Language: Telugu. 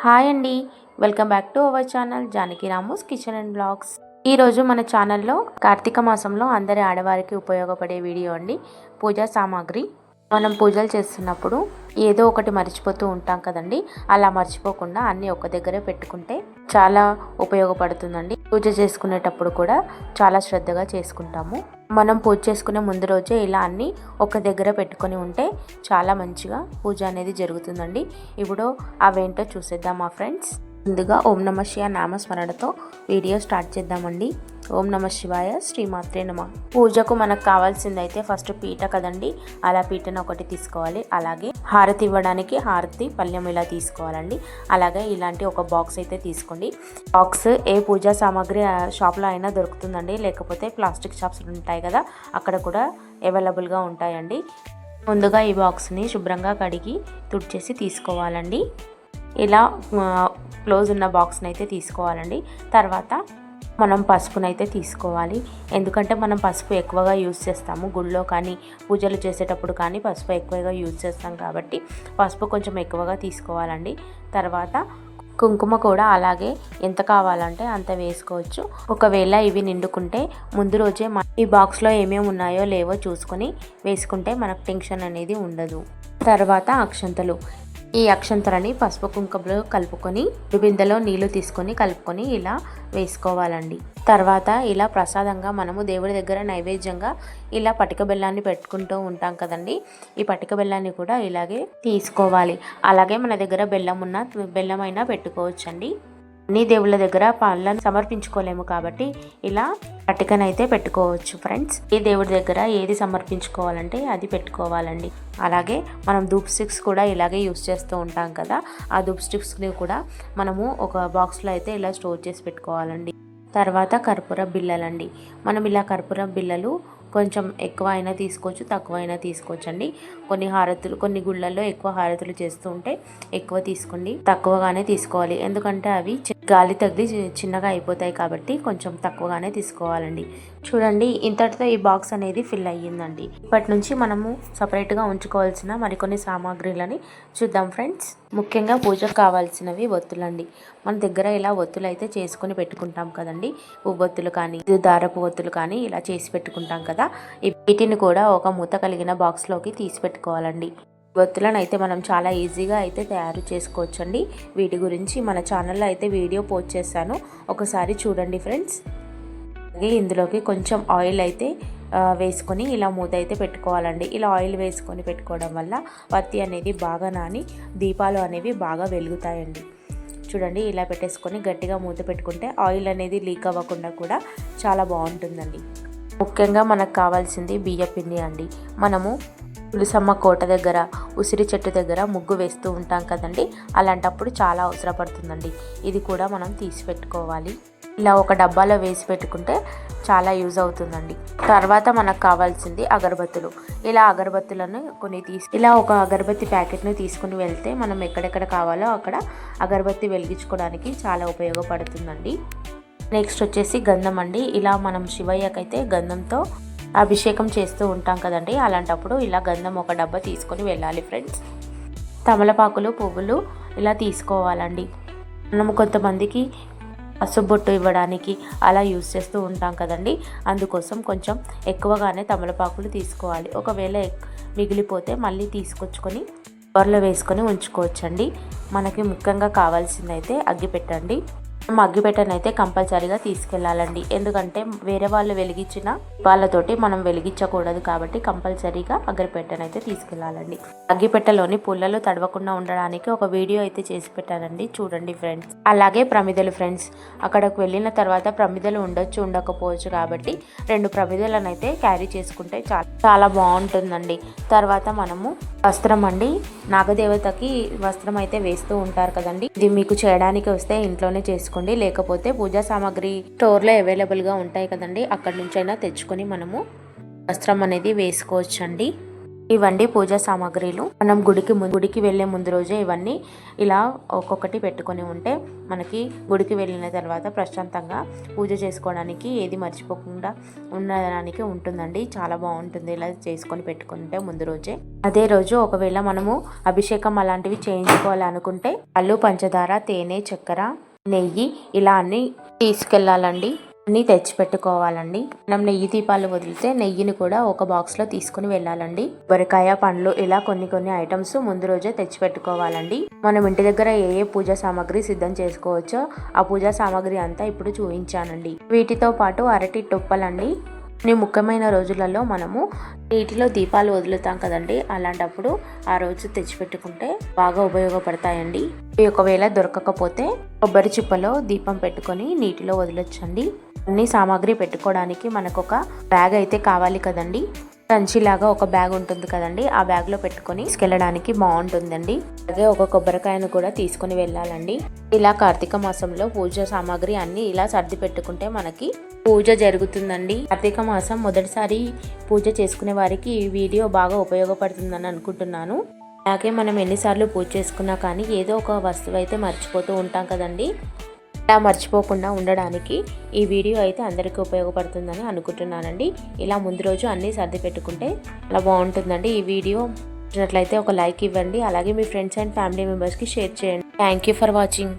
హాయ్ అండి. Welcome back to our channel Janaki Rama's kitchen and blogs. ఈరోజు మన ఛానల్లో కార్తీక మాసంలో అందరి ఆడవారికి ఉపయోగపడే వీడియో అండి. పూజా సామాగ్రి. మనం పూజలు చేస్తున్నప్పుడు ఏదో ఒకటి మర్చిపోతూ ఉంటాం కదండి. అలా మర్చిపోకుండా అన్నీ ఒక దగ్గరే పెట్టుకుంటే చాలా ఉపయోగపడుతుందండి. పూజ చేసుకునేటప్పుడు కూడా చాలా శ్రద్ధగా చేసుకుంటాము. మనం పూజ చేసుకునే ముందు రోజే ఇలా అన్నీ ఒక దగ్గర పెట్టుకొని ఉంటే చాలా మంచిగా పూజ అనేది జరుగుతుందండి. ఇప్పుడు అవేంటో చూసేద్దాం మా ఫ్రెండ్స్? ముందుగా ఓం నమ శివ నామస్మరణతో వీడియో స్టార్ట్ చేద్దామండి. ఓం నమ శివాయ శ్రీమాత్రే నమ. పూజకు మనకు కావాల్సింది అయితే ఫస్ట్ పీట కదండి. అలా పీటను ఒకటి తీసుకోవాలి. అలాగే హారతి ఇవ్వడానికి హారతి పళ్ళెం ఇలా తీసుకోవాలండి. అలాగే ఇలాంటి ఒక బాక్స్ అయితే తీసుకోండి. బాక్స్ ఏ పూజా సామాగ్రి ఆ షాప్లో అయినా దొరుకుతుందండి. లేకపోతే ప్లాస్టిక్ షాప్స్ ఉంటాయి కదా అక్కడ కూడా అవైలబుల్గా ఉంటాయండి. ముందుగా ఈ బాక్స్ని శుభ్రంగా కడిగి తుడిచేసి తీసుకోవాలండి. ఇలా క్లోజ్ ఉన్న బాక్స్ని అయితే తీసుకోవాలండి. తర్వాత మనం పసుపునైతే తీసుకోవాలి. ఎందుకంటే మనం పసుపు ఎక్కువగా యూజ్ చేస్తాము. గుళ్ళో కానీ పూజలు చేసేటప్పుడు కానీ పసుపు ఎక్కువగా యూజ్ చేస్తాం కాబట్టి పసుపు కొంచెం ఎక్కువగా తీసుకోవాలండి. తర్వాత కుంకుమ కూడా అలాగే ఎంత కావాలంటే అంత వేసుకోవచ్చు. ఒకవేళ ఇవి నిండుకుంటే ముందు రోజే ఈ బాక్స్లో ఏమేమి ఉన్నాయో లేవో చూసుకొని వేసుకుంటే మనకు టెన్షన్ అనేది ఉండదు. తర్వాత అక్షంతలు. ఈ అక్షంతరని పసుపు కుంకుమలో కలుపుకొని బిందెలో నీళ్ళు తీసుకొని కలుపుకొని ఇలా వేసుకోవాలండి. తర్వాత ఇలా ప్రసాదంగా మనము దేవుడి దగ్గర నైవేద్యంగా ఇలా పటిక బెల్లాన్ని పెట్టుకుంటూ ఉంటాం కదండి. ఈ పటిక బెల్లాన్ని కూడా ఇలాగే తీసుకోవాలి. అలాగే మన దగ్గర బెల్లం ఉన్న బెల్లం అయినా పెట్టుకోవచ్చండి. అన్ని దేవుళ్ళ దగ్గర పనులను సమర్పించుకోలేము కాబట్టి ఇలా పట్టికనైతే పెట్టుకోవచ్చు ఫ్రెండ్స్ ఈ దేవుడి దగ్గర ఏది సమర్పించుకోవాలంటే అది పెట్టుకోవాలండి. అలాగే మనం ధూప్ స్టిక్స్ కూడా ఇలాగే యూస్ చేస్తూ ఉంటాం కదా ఆ ధూప్ స్టిక్స్ని కూడా మనము ఒక బాక్స్లో అయితే ఇలా స్టోర్ చేసి పెట్టుకోవాలండి. తర్వాత కర్పూర బిళ్ళలండి. మనం ఇలా కర్పూర బిళ్ళలు కొంచెం ఎక్కువ అయినా తీసుకోవచ్చు తక్కువ అయినా తీసుకోవచ్చు అండి కొన్ని హారతులు కొన్ని గుళ్ళల్లో ఎక్కువ హారతులు చేస్తూ ఉంటే ఎక్కువ తీసుకోండి. తక్కువగానే తీసుకోవాలి. ఎందుకంటే అవి గాలి తగిలి చిన్నగా అయిపోతాయి కాబట్టి కొంచెం తక్కువగానే తీసుకోవాలండి. చూడండి ఇంతటితో ఈ బాక్స్ అనేది ఫిల్ అయ్యిందండి. ఇప్పటి నుంచి మనము సపరేట్గా ఉంచుకోవాల్సిన మరికొన్ని సామాగ్రిలని చూద్దాం ఫ్రెండ్స్. ముఖ్యంగా పూజకు కావాల్సినవి ఒత్తులండి. మన దగ్గర ఇలా ఒత్తులు అయితే చేసుకొని పెట్టుకుంటాం కదండి. ఉబ్బొత్తులు కానీ దారపు ఒత్తులు కానీ ఇలా చేసి పెట్టుకుంటాం కదా. వీటిని కూడా ఒక మూత కలిగిన బాక్స్లోకి తీసి పెట్టుకోవాలండి ఒత్తులను అయితే మనం చాలా ఈజీగా అయితే తయారు చేసుకోవచ్చండి. వీటి గురించి మన ఛానల్లో అయితే వీడియో పోస్ట్ చేశాను. ఒకసారి చూడండి ఫ్రెండ్స్. అలాగే ఇందులోకి కొంచెం ఆయిల్ అయితే వేసుకొని ఇలా మూత అయితే పెట్టుకోవాలండి. ఇలా ఆయిల్ వేసుకొని పెట్టుకోవడం వల్ల పత్తి అనేది బాగా నాని దీపాలు అనేవి బాగా వెలుగుతాయండి. చూడండి ఇలా పెట్టేసుకొని గట్టిగా మూత పెట్టుకుంటే ఆయిల్ అనేది లీక్ అవ్వకుండా కూడా చాలా బాగుంటుందండి. ముఖ్యంగా మనకు కావాల్సింది బియ్యపిండి అండి. మనము పులిసమ్మ కోట దగ్గర ఉసిరి చెట్టు దగ్గర ముగ్గు వేస్తూ ఉంటాం కదండి. అలాంటప్పుడు చాలా అవసరపడుతుందండి. ఇది కూడా మనం తీసి పెట్టుకోవాలి. ఇలా ఒక డబ్బాలో వేసి పెట్టుకుంటే చాలా యూజ్ అవుతుందండి. తర్వాత మనకు కావాల్సింది అగరబత్తులు. ఇలా అగరబత్తులను కొన్ని తీసి ఇలా ఒక అగరబత్తి ప్యాకెట్ని తీసుకుని వెళ్తే మనం ఎక్కడెక్కడ కావాలో అక్కడ అగరబత్తి వెలిగించుకోవడానికి చాలా ఉపయోగపడుతుందండి. నెక్స్ట్ వచ్చేసి గంధం అండి. ఇలా మనం శివయ్యకైతే గంధంతో అభిషేకం చేస్తూ ఉంటాం కదండి. అలాంటప్పుడు ఇలా గంధం ఒక డబ్బా తీసుకొని వెళ్ళాలి ఫ్రెండ్స్. తమలపాకులు పువ్వులు ఇలా తీసుకోవాలండి. మనము కొంతమందికి పసుబొట్టు ఇవ్వడానికి అలా యూస్ చేస్తూ ఉంటాం కదండి. అందుకోసం కొంచెం ఎక్కువగానే తమలపాకులు తీసుకోవాలి. ఒకవేళ మిగిలిపోతే మళ్ళీ తీసుకొచ్చుకొని కవర్లో వేసుకొని ఉంచుకోవచ్చండి. మనకి ముఖ్యంగా కావాల్సిందైతే అగ్గి పెట్టండి అయితే కంపల్సరీగా తీసుకెళ్ళాలండి. ఎందుకంటే వేరే వాళ్ళు వెలిగించిన వాళ్ళతోటి మనం వెలిగించకూడదు కాబట్టి కంపల్సరీగా అయితే తీసుకెళ్ళాలండి. అగ్గిపెట్టలోని పుల్లలు తడవకుండా ఉండడానికి ఒక వీడియో అయితే చేసి పెట్టానండి. చూడండి ఫ్రెండ్స్. అలాగే ప్రమిదలు ఫ్రెండ్స్. అక్కడికి వెళ్ళిన తర్వాత ప్రమిదలు ఉండొచ్చు ఉండకపోవచ్చు కాబట్టి రెండు ప్రమిదలను అయితే క్యారీ చేసుకుంటే చాలా చాలా బాగుంటుందండి. తర్వాత మనము వస్త్రం అండి. నాగదేవతకి వస్త్రం అయితే వేస్తూ ఉంటారు కదండి. ఇది మీకు చేయడానికి వస్తే ఇంట్లోనే చేసుకుంటాం చేసుకోండి లేకపోతే పూజా సామాగ్రి స్టోర్లో అవైలబుల్గా ఉంటాయి కదండి. అక్కడి నుంచైనా తెచ్చుకొని మనము వస్త్రం అనేది వేసుకోవచ్చండి. ఇవండి పూజా సామాగ్రిలు. మనం గుడికి ముందు గుడికి వెళ్ళే ముందు రోజే ఇవన్నీ ఇలా ఒక్కొక్కటి పెట్టుకొని ఉంటే మనకి గుడికి వెళ్ళిన తర్వాత ప్రశాంతంగా పూజ చేసుకోవడానికి ఏది మర్చిపోకుండా ఉండడానికి ఉంటుందండి. చాలా బాగుంటుంది ఇలా చేసుకొని పెట్టుకుంటే ముందు రోజే. అదే రోజు ఒకవేళ మనము అభిషేకం అలాంటివి చేయించుకోవాలనుకుంటే పళ్ళు పంచదార తేనె చక్కెర నెయ్యి ఇలా అన్ని తీసుకెళ్ళాలండి. అన్నీ తెచ్చిపెట్టుకోవాలండి. మనం నెయ్యి దీపాలు వదిలితే నెయ్యిని కూడా ఒక బాక్స్లో తీసుకుని వెళ్ళాలండి. బొరకాయ పండ్లు ఇలా కొన్ని కొన్ని ఐటమ్స్ ముందు రోజే తెచ్చిపెట్టుకోవాలండి. మనం ఇంటి దగ్గర ఏ ఏ పూజా సామాగ్రి సిద్ధం చేసుకోవచ్చో ఆ పూజా సామాగ్రి అంతా ఇప్పుడు చూపించానండి. వీటితో పాటు అరటి టొప్పలండి కొన్ని ముఖ్యమైన రోజులలో మనము నీటిలో దీపాలు వదులుతాం కదండి. అలాంటప్పుడు ఆ రోజు తెచ్చిపెట్టుకుంటే బాగా ఉపయోగపడతాయండి. ఒకవేళ దొరకకపోతే కొబ్బరి చిప్పలో దీపం పెట్టుకొని నీటిలో వదిలొచ్చండి. అన్ని సామాగ్రి పెట్టుకోవడానికి మనకు ఒక బ్యాగ్ అయితే కావాలి కదండి. సంచిలాగా ఒక బ్యాగ్ ఉంటుంది కదండి ఆ బ్యాగ్లో పెట్టుకొని తీసుకెళ్ళడానికి బాగుంటుందండి. అలాగే ఒక కొబ్బరికాయను కూడా తీసుకొని వెళ్ళాలండి. ఇలా కార్తీక మాసంలో పూజ సామాగ్రి అన్ని ఇలా సర్ది పెట్టుకుంటే మనకి పూజ జరుగుతుందండి. కార్తీక మాసం మొదటిసారి పూజ చేసుకునే వారికి ఈ వీడియో బాగా ఉపయోగపడుతుందని అనుకుంటున్నాను. అలాగే మనం ఎన్నిసార్లు పూజ చేసుకున్నా కానీ ఏదో ఒక వస్తువు అయితే మర్చిపోతూ ఉంటాం కదండి. ఇలా మర్చిపోకుండా ఉండడానికి ఈ వీడియో అయితే అందరికీ ఉపయోగపడుతుందని అనుకుంటున్నానండి. ఇలా ముందు రోజు అన్నీ సర్ది పెట్టుకుంటే అలా బాగుంటుందండి ఈ వీడియో. నచ్చినట్లయితే ఒక లైక్ ఇవ్వండి. అలాగే మీ ఫ్రెండ్స్ అండ్ ఫ్యామిలీ మెంబర్స్కి షేర్ చేయండి. Thank you for watching.